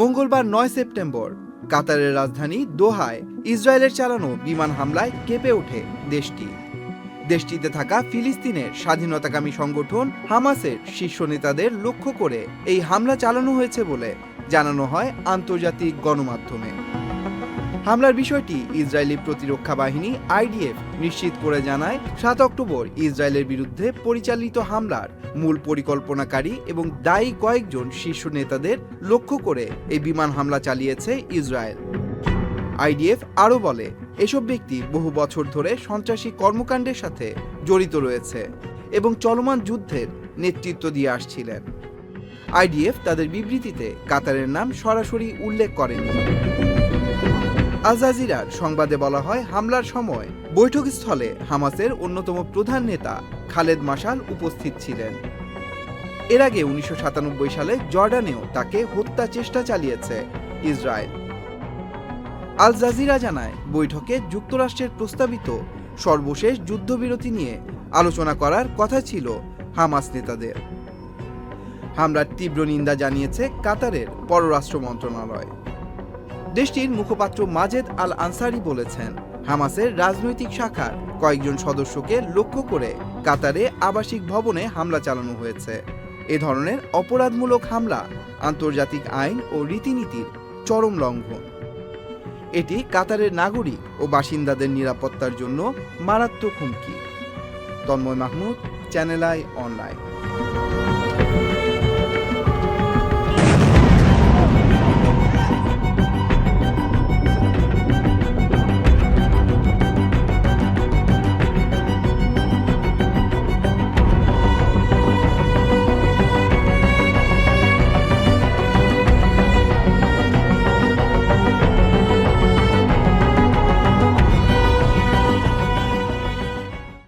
মঙ্গলবার নয় সেপ্টেম্বর। কাতারের রাজধানী দোহায় ইসরায়েলের চালানো বিমান হামলায় কেঁপে ওঠে দেশটি। দেশটিতে থাকা ফিলিস্তিনের স্বাধীনতাকামী সংগঠন হামাসের শীর্ষ নেতাদের লক্ষ্য করে এই হামলা চালানো হয়েছে বলে জানানো হয় আন্তর্জাতিক গণমাধ্যমে। হামলার বিষয়টি ইসরায়েলি প্রতিরক্ষা বাহিনী আইডিএফ নিশ্চিত করে জানায়, সাত অক্টোবর ইসরায়েলের বিরুদ্ধে পরিচালিত হামলার মূল পরিকল্পনাকারী এবং দায়ী কয়েকজন শীর্ষ নেতাদের লক্ষ্য করে এই বিমান হামলা চালিয়েছে ইসরায়েল। আইডিএফ আরও বলে, এসব ব্যক্তি বহু বছর ধরে সন্ত্রাসী কর্মকাণ্ডের সাথে জড়িত রয়েছে এবং চলমান যুদ্ধের নেতৃত্ব দিয়ে আসছিলেন। আইডিএফ তাদের বিবৃতিতে কাতারের নাম সরাসরি উল্লেখ করেনি। আজাজিরার সংবাদে বলা হয় হামলার সময়। বৈঠকস্থলে হামাসের অন্যতম প্রধান নেতা খালেদ মাসাল উপস্থিত ছিলেন। এর আগে উনিশশো সাতানব্বই সালে জর্ডানেও তাকে হত্যা চেষ্টা চালিয়েছে ইসরায়েল। আল জাজিরা জানায়, বৈঠকে যুক্তরাষ্ট্রের প্রস্তাবিত সর্বশেষ যুদ্ধবিরতি নিয়ে আলোচনা করার কথা ছিল হামাস নেতাদের। হামলার তীব্র নিন্দা জানিয়েছে কাতারের পররাষ্ট্র মন্ত্রণালয়। দেশটির মুখপাত্র মাজেদ আল আনসারি বলেছেন, হামাসের রাজনৈতিক শাখার কয়েকজন সদস্যকে লক্ষ্য করে কাতারে আবাসিক ভবনে হামলা চালানো হয়েছে। এ ধরনের অপরাধমূলক হামলা আন্তর্জাতিক আইন ও রীতিনীতির চরম লঙ্ঘন। এটি কাতারের নাগরিক ও বাসিন্দাদের নিরাপত্তার জন্য মারাত্মক হুমকি। Tanmoy Mahmud, channel I online.